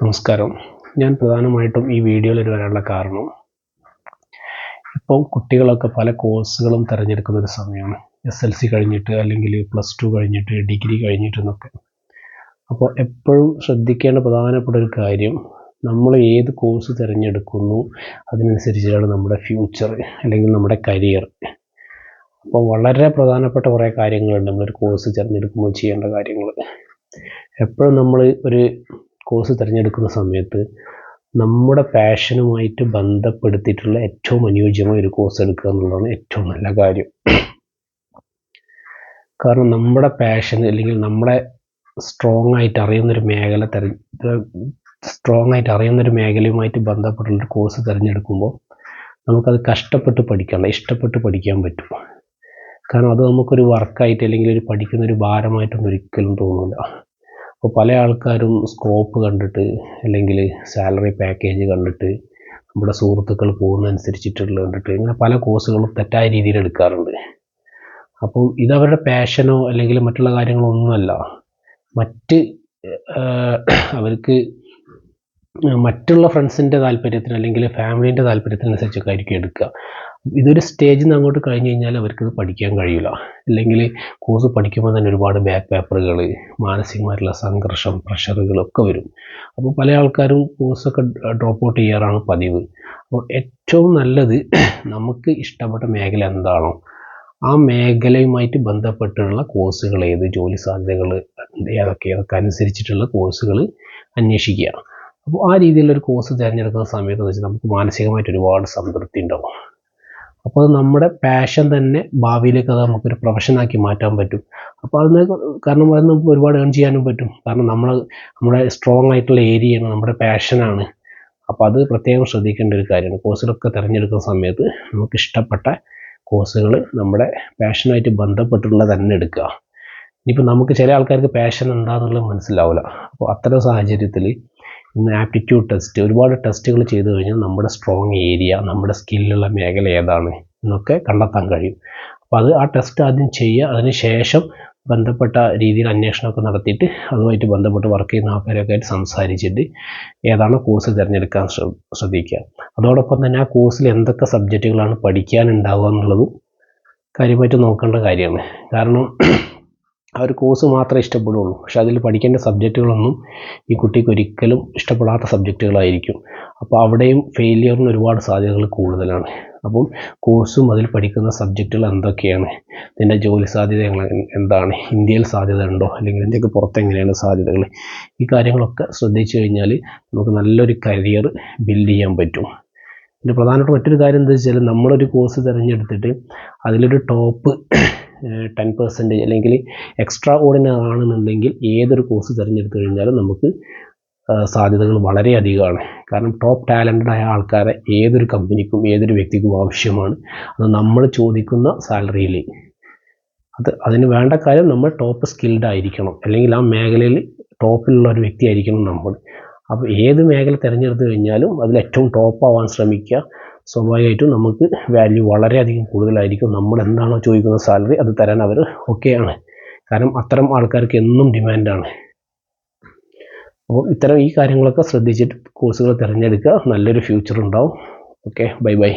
നമസ്കാരം. ഞാൻ പ്രധാനമായിട്ടും ഈ വീഡിയോയിൽ വരാനുള്ള കാരണം ഇപ്പോൾ കുട്ടികളൊക്കെ പല കോഴ്സുകളും തിരഞ്ഞെടുക്കുന്ന ഒരു സമയമാണ്. എസ് എൽ സി കഴിഞ്ഞിട്ട് അല്ലെങ്കിൽ പ്ലസ് ടു കഴിഞ്ഞിട്ട് ഡിഗ്രി കഴിഞ്ഞിട്ട് എന്നൊക്കെ. അപ്പോൾ എപ്പോഴും ശ്രദ്ധിക്കേണ്ട പ്രധാനപ്പെട്ട ഒരു കാര്യം നമ്മൾ ഏത് കോഴ്സ് തിരഞ്ഞെടുക്കുന്നു അതിനനുസരിച്ചാണ് നമ്മുടെ ഫ്യൂച്ചർ അല്ലെങ്കിൽ നമ്മുടെ കരിയർ അപ്പോൾ വളരെ പ്രധാനപ്പെട്ട കുറേ കാര്യങ്ങളുണ്ട് നമ്മളൊരു കോഴ്സ് തിരഞ്ഞെടുക്കുമ്പോൾ ചെയ്യേണ്ട കാര്യങ്ങൾ. എപ്പോഴും നമ്മൾ ഒരു കോഴ്സ് തിരഞ്ഞെടുക്കുന്ന സമയത്ത് നമ്മുടെ പാഷനുമായിട്ട് ബന്ധപ്പെടുത്തിയിട്ടുള്ള ഏറ്റവും അനുയോജ്യമായ ഒരു കോഴ്സ് എടുക്കുക എന്നുള്ളതാണ് ഏറ്റവും നല്ല കാര്യം. കാരണം നമ്മുടെ പാഷൻ അല്ലെങ്കിൽ നമ്മളെ സ്ട്രോങ് ആയിട്ട് അറിയുന്നൊരു മേഖല തെരഞ്ഞ സ്ട്രോങ് ആയിട്ട് അറിയുന്നൊരു മേഖലയുമായിട്ട് ബന്ധപ്പെട്ടുള്ളൊരു കോഴ്സ് തിരഞ്ഞെടുക്കുമ്പോൾ നമുക്കത് കഷ്ടപ്പെട്ട് പഠിക്കണ്ട ഇഷ്ടപ്പെട്ട് പഠിക്കാൻ പറ്റും. കാരണം അത് നമുക്കൊരു വർക്കായിട്ട് അല്ലെങ്കിൽ ഒരു പഠിക്കുന്ന ഒരു ഭാരമായിട്ടൊന്നും ഒരിക്കലും തോന്നില്ല അപ്പോൾ പല ആൾക്കാരും സ്കോപ്പ് കണ്ടിട്ട് അല്ലെങ്കിൽ സാലറി പാക്കേജ് കണ്ടിട്ട് നമ്മുടെ സുഹൃത്തുക്കൾ പോകുന്നതനുസരിച്ചിട്ടുള്ള കണ്ടിട്ട് ഇങ്ങനെ പല കോഴ്സുകളും തെറ്റായ രീതിയിൽ എടുക്കാറുണ്ട്. അപ്പോൾ ഇതവരുടെ പാഷനോ അല്ലെങ്കിൽ മറ്റുള്ള കാര്യങ്ങളോ ഒന്നുമല്ല. മറ്റ് അവർക്ക് മറ്റുള്ള ഫ്രണ്ട്സിന്റെ താല്പര്യത്തിന് അല്ലെങ്കിൽ ഫാമിലീന്റെ താല്പര്യത്തിനനുസരിച്ചൊക്കെ ആയിരിക്കും എടുക്കുക. ഇതൊരു സ്റ്റേജിൽ നിന്ന് അങ്ങോട്ട് കഴിഞ്ഞ് കഴിഞ്ഞാൽ അവർക്കത് പഠിക്കാൻ കഴിയില്ല. അല്ലെങ്കിൽ കോഴ്സ് പഠിക്കുമ്പോൾ തന്നെ ഒരുപാട് ബാക്ക് പേപ്പറുകൾ മാനസികമായിട്ടുള്ള സംഘർഷം പ്രഷറുകളൊക്കെ വരും. അപ്പോൾ പല ആൾക്കാരും കോഴ്സൊക്കെ ഡ്രോപ്പ് ഔട്ട് ചെയ്യാറാണ് പതിവ്. അപ്പോൾ ഏറ്റവും നല്ലത് നമുക്ക് ഇഷ്ടപ്പെട്ട മേഖല എന്താണോ ആ മേഖലയുമായിട്ട് ബന്ധപ്പെട്ടുള്ള കോഴ്സുകൾ ഏത് ജോലി സാധ്യതകൾ ഏതൊക്കെ ഏതൊക്കെ അനുസരിച്ചിട്ടുള്ള കോഴ്സുകൾ അന്വേഷിക്കുക. അപ്പോൾ ആ രീതിയിലുള്ള ഒരു കോഴ്സ് തിരഞ്ഞെടുക്കുന്ന സമയത്ത് വെച്ചാൽ നമുക്ക് മാനസികമായിട്ട് ഒരുപാട് സംതൃപ്തി ഉണ്ടാവും. അപ്പോൾ നമ്മുടെ പാഷൻ തന്നെ ഭാവിയിലേക്ക് അത് നമുക്കൊരു പ്രൊഫഷനാക്കി മാറ്റാൻ പറ്റും. അപ്പോൾ അതിന് കാരണം അത് നമുക്ക് ഒരുപാട് ഏൺ ചെയ്യാനും പറ്റും. കാരണം നമ്മൾ നമ്മുടെ സ്ട്രോങ് ആയിട്ടുള്ള ഏരിയയാണ് നമ്മുടെ പാഷനാണ് അപ്പോൾ അത് പ്രത്യേകം ശ്രദ്ധിക്കേണ്ട ഒരു കാര്യമാണ്. കോഴ്സുകളൊക്കെ തിരഞ്ഞെടുക്കുന്ന സമയത്ത് നമുക്ക് ഇഷ്ടപ്പെട്ട കോഴ്സുകൾ നമ്മുടെ പാഷനായിട്ട് ബന്ധപ്പെട്ടുള്ള തന്നെ എടുക്കുക. ഇനിയിപ്പോൾ നമുക്ക് ചില ആൾക്കാർക്ക് പാഷൻ എന്താണെന്നുള്ളത് മനസ്സിലാവില്ല. അപ്പോൾ അത്തരം സാഹചര്യത്തിൽ ആപ്റ്റിറ്റ്യൂഡ് ടെസ്റ്റ് ഒരുപാട് ടെസ്റ്റുകൾ ചെയ്തു കഴിഞ്ഞാൽ നമ്മുടെ സ്ട്രോങ് ഏരിയ നമ്മുടെ സ്കില്ലുള്ള മേഖല ഏതാണ് എന്നൊക്കെ കണ്ടെത്താൻ കഴിയും. അപ്പോൾ അത് ആ ടെസ്റ്റ് ആദ്യം ചെയ്യുക അതിന് ശേഷം ബന്ധപ്പെട്ട രീതിയിൽ അന്വേഷണമൊക്കെ നടത്തിയിട്ട് അതുമായിട്ട് ബന്ധപ്പെട്ട് വർക്ക് ചെയ്യുന്ന ആൾക്കാരൊക്കെ ആയിട്ട് സംസാരിച്ചിട്ട് ഏതാണ് കോഴ്സ് തിരഞ്ഞെടുക്കാൻ ശ്രദ്ധിക്കുക. അതോടൊപ്പം തന്നെ ആ കോഴ്സിൽ എന്തൊക്കെ സബ്ജക്റ്റുകളാണ് പഠിക്കാനുണ്ടാവുക എന്നുള്ളതും കാര്യമായിട്ട് നോക്കേണ്ട കാര്യമാണ്. കാരണം ആ ഒരു കോഴ്സ് മാത്രമേ ഇഷ്ടപ്പെടുകയുള്ളൂ പക്ഷെ അതിൽ പഠിക്കേണ്ട സബ്ജക്റ്റുകളൊന്നും ഈ കുട്ടിക്ക് ഒരിക്കലും ഇഷ്ടപ്പെടാത്ത സബ്ജക്റ്റുകളായിരിക്കും അപ്പോൾ അവിടെയും ഫെയിലിയറിന് ഒരുപാട് സാധ്യതകൾ കൂടുതലാണ്. അപ്പം കോഴ്സും അതിൽ പഠിക്കുന്ന സബ്ജക്റ്റുകൾ എന്തൊക്കെയാണ്? ഇതിന്റെ ജോലി സാധ്യത എന്താണ്? ഇന്ത്യയിൽ സാധ്യത ഉണ്ടോ? അല്ലെങ്കിൽ ഇന്ത്യയ്ക്ക് പുറത്ത് എങ്ങനെയാണ് സാധ്യതകൾ? ഈ കാര്യങ്ങളൊക്കെ ശ്രദ്ധിച്ചു കഴിഞ്ഞാൽ നമുക്ക് നല്ലൊരു കരിയർ ബിൽഡ് ചെയ്യാൻ പറ്റും. പിന്നെ പ്രധാനപ്പെട്ട മറ്റൊരു കാര്യം എന്താ വെച്ചാൽ നമ്മളൊരു കോഴ്സ് തിരഞ്ഞെടുത്തിട്ട് അതിലൊരു ടോപ്പ് ടെൻ പെർസെന്റേജ് അല്ലെങ്കിൽ എക്സ്ട്രാ ഓർഡിനറി ആണെന്നുണ്ടെങ്കിൽ ഏതൊരു കോഴ്സ് തിരഞ്ഞെടുത്തു കഴിഞ്ഞാലും നമുക്ക് സാധ്യതകൾ വളരെ അധികമാണ്. കാരണം ടോപ്പ് ടാലന്റഡ് ആയ ആൾക്കാരെ ഏതൊരു കമ്പനിക്കും ഏതൊരു വ്യക്തിക്കും ആവശ്യമാണ്. അത് നമ്മൾ ചോദിക്കുന്ന സാലറിയിൽ അത് അതിന് വേണ്ട കാര്യം നമ്മൾ ടോപ്പ് സ്കിൽഡ് ആയിരിക്കണം. അല്ലെങ്കിൽ ആ മേഖലയിൽ ടോപ്പിലുള്ള ഒരു വ്യക്തി ആയിരിക്കണം നമ്മൾ. അപ്പോൾ ഏത് മേഖല തിരഞ്ഞെടുത്തു കഴിഞ്ഞാലും അതിൽ ഏറ്റവും ടോപ്പ് ആവാൻ ശ്രമിക്കുക. സ്വാഭാവികമായിട്ടും നമുക്ക് വാല്യൂ വളരെയധികം കൂടുതലായിരിക്കും. നമ്മൾ എന്താണോ ചോദിക്കുന്ന സാലറി അത് തരാൻ അവർ ഓക്കെയാണ് കാരണം അത്തരം ആൾക്കാർക്ക് എന്നും ഡിമാൻഡാണ് അപ്പോൾ ഇത്തരം ഈ കാര്യങ്ങളൊക്കെ ശ്രദ്ധിച്ചിട്ട് കോഴ്സുകൾ തിരഞ്ഞെടുക്കുക. നല്ലൊരു ഫ്യൂച്ചർ ഉണ്ടാവും. Okay bye bye